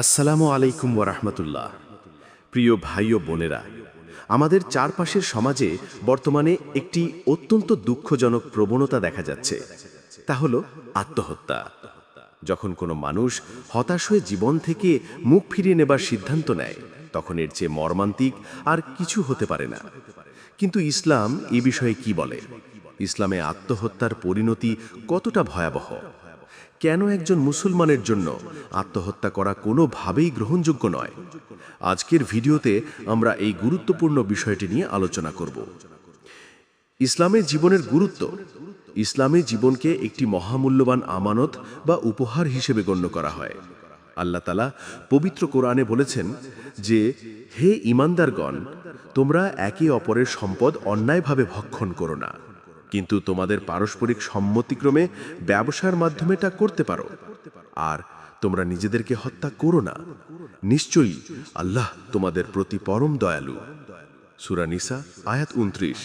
আসসালামু আলাইকুম ওরহমতুল্লাহ প্রিয় ভাই ও বোনেরা, আমাদের চারপাশের সমাজে বর্তমানে একটি অত্যন্ত দুঃখজনক প্রবণতা দেখা যাচ্ছে। তা হল আত্মহত্যা। যখন কোনো মানুষ হতাশ হয়ে জীবন থেকে মুখ ফিরিয়ে নেবার সিদ্ধান্ত নেয়, তখন এর চেয়ে মর্মান্তিক আর কিছু হতে পারে না। কিন্তু ইসলাম এ বিষয়ে কি বলে? ইসলামে আত্মহত্যার পরিণতি কতটা ভয়াবহ? কেন একজন মুসলমানের জন্য আত্মহত্যা করা কোনোভাবেই গ্রহণযোগ্য নয়? আজকের ভিডিওতে আমরা এই গুরুত্বপূর্ণ বিষয়টি নিয়ে আলোচনা করব। ইসলামের জীবনের গুরুত্ব, ইসলামে জীবনকে একটি মহামূল্যবান আমানত বা উপহার হিসেবে গণ্য করা হয়। আল্লাহ তালা পবিত্র কোরআনে বলেছেন যে, হে ইমানদারগণ, তোমরা একে অপরের সম্পদ অন্যায়ভাবে ভক্ষণ করো না। কিন্তু তোমাদের পারস্পরিক সম্মতিক্রমে ব্যবসার মাধ্যমে তা করতে পারো। আর তোমরা নিজেদেরকে হত্যা করো না। নিশ্চয়ই আল্লাহ তোমাদের প্রতি পরম দয়ালু। সুরা নিসা, আয়াত উনত্রিশ।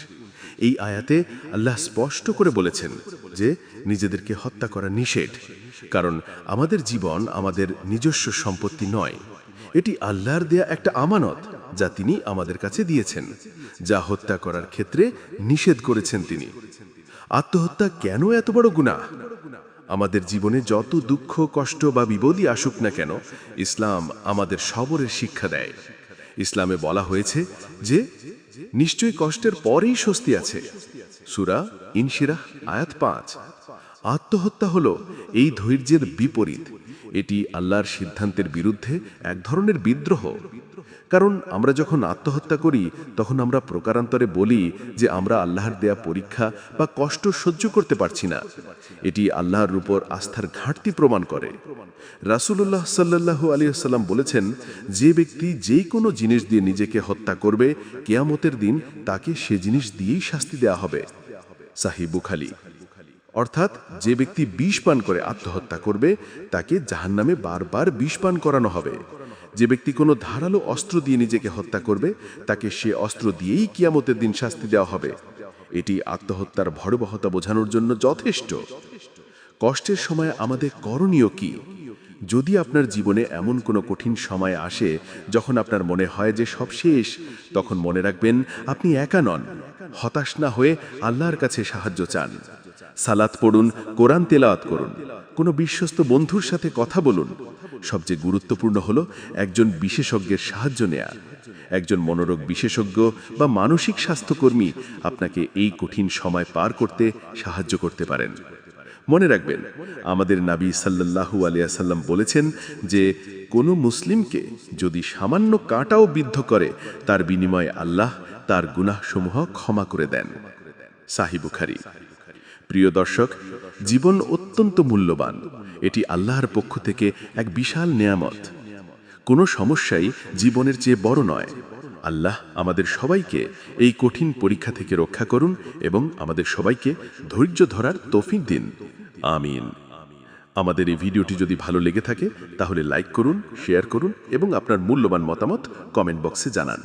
এই আয়াতে আল্লাহ স্পষ্ট করে বলেছেন যে, নিজেদেরকে হত্যা করা নিষেধ, কারণ আমাদের জীবন আমাদের নিজস্ব সম্পত্তি নয়। এটি আল্লাহর দেয়া একটা আমানত। যা তিনি আমাদের কাছে দিয়েছেন, যা হত্যা করার ক্ষেত্রে নিষেধ করেছেন তিনি। আত্মহত্যা কেন এত বড় গুনাহ? আমাদের জীবনে যত দুঃখ, কষ্ট বা বিপদই আসুক না কেন, ইসলাম আমাদের সবরের শিক্ষা দেয়। ইসলামে বলা হয়েছে যে, নিশ্চয়ই কষ্টের পরেই স্বস্তি আছে। সুরা ইনশিরাহ, আয়াত পাঁচ। আত্মহত্যা হলো এই ধৈর্যের বিপরীত। এটি আল্লাহর সিদ্ধান্তের বিরুদ্ধে এক ধরনের বিদ্রোহ। কারণ আমরা যখন আত্মহত্যা করি, তখন আমরা প্রকারান্তরে বলি যে আমরা আল্লাহর দেয়া পরীক্ষা বা কষ্ট সহ্য করতে পারছি না। এটি আল্লাহর উপর আস্থার ঘাটতি প্রমাণ করে। রাসুল্লাহ সাল্লাহু আলিয়াল্লাম বলেছেন, যে ব্যক্তি যে কোনো জিনিস দিয়ে নিজেকে হত্যা করবে, কেয়ামতের দিন তাকে সে জিনিস দিয়েই শাস্তি দেয়া হবে। সাহি বুখালি অর্থাৎ যে ব্যক্তি বিষ পান করে আত্মহত্যা করবে, তাকে জাহান্নামে বারবার বিষ পান করানো হবে। যে ব্যক্তি কোনো ধারালো অস্ত্র দিয়ে নিজেকে হত্যা করবে, তাকে সে অস্ত্র দিয়েই কিয়ামতের দিন শাস্তি দেওয়া হবে। এটি আত্মহত্যার ভরবহতা বোঝানোর জন্য যথেষ্ট। কষ্টের সময় আমাদের করণীয় কি? যদি আপনার জীবনে এমন কোনো কঠিন সময় আসে, যখন আপনার মনে হয় যে সব শেষ, তখন মনে রাখবেন আপনি একা নন। হতাশ না হয়ে আল্লাহর কাছে সাহায্য চান। সালাত পড়ুন, কোরআন তেলাওয়াত করুন। কোনো বিশ্বস্ত বন্ধুর সাথে কথা বলুন। সবচেয়ে গুরুত্বপূর্ণ হলো একজন বিশেষজ্ঞের সাহায্য নেয়া। একজন মনোরোগ বিশেষজ্ঞ বা মানসিক স্বাস্থ্যকর্মী আপনাকে এই কঠিন সময় পার করতে সাহায্য করতে পারেন। মনে রাখবেন, আমাদের নাবী সাল্লাল্লাহু আলিয়াসাল্লাম বলেছেন যে, কোনো মুসলিমকে যদি সামান্য কাঁটাও বিদ্ধ করে, তার বিনিময়ে আল্লাহ তার গুনাহসমূহ ক্ষমা করে দেন। সাহিবুখারি প্রিয় দর্শক, জীবন অত্যন্ত মূল্যবান। এটি আল্লাহর পক্ষ থেকে এক বিশাল নেয়ামত। কোনো সমস্যাই জীবনের চেয়ে বড় নয়। আল্লাহ আমাদের সবাইকে এই কঠিন পরীক্ষা থেকে রক্ষা করুন এবং আমাদের সবাইকে ধৈর্য ধরার তৌফিক দিন। আমিন। আমাদের এই ভিডিওটি যদি ভালো লেগে থাকে, তাহলে লাইক করুন, শেয়ার করুন এবং আপনার মূল্যবান মতামত কমেন্ট বক্সে জানান।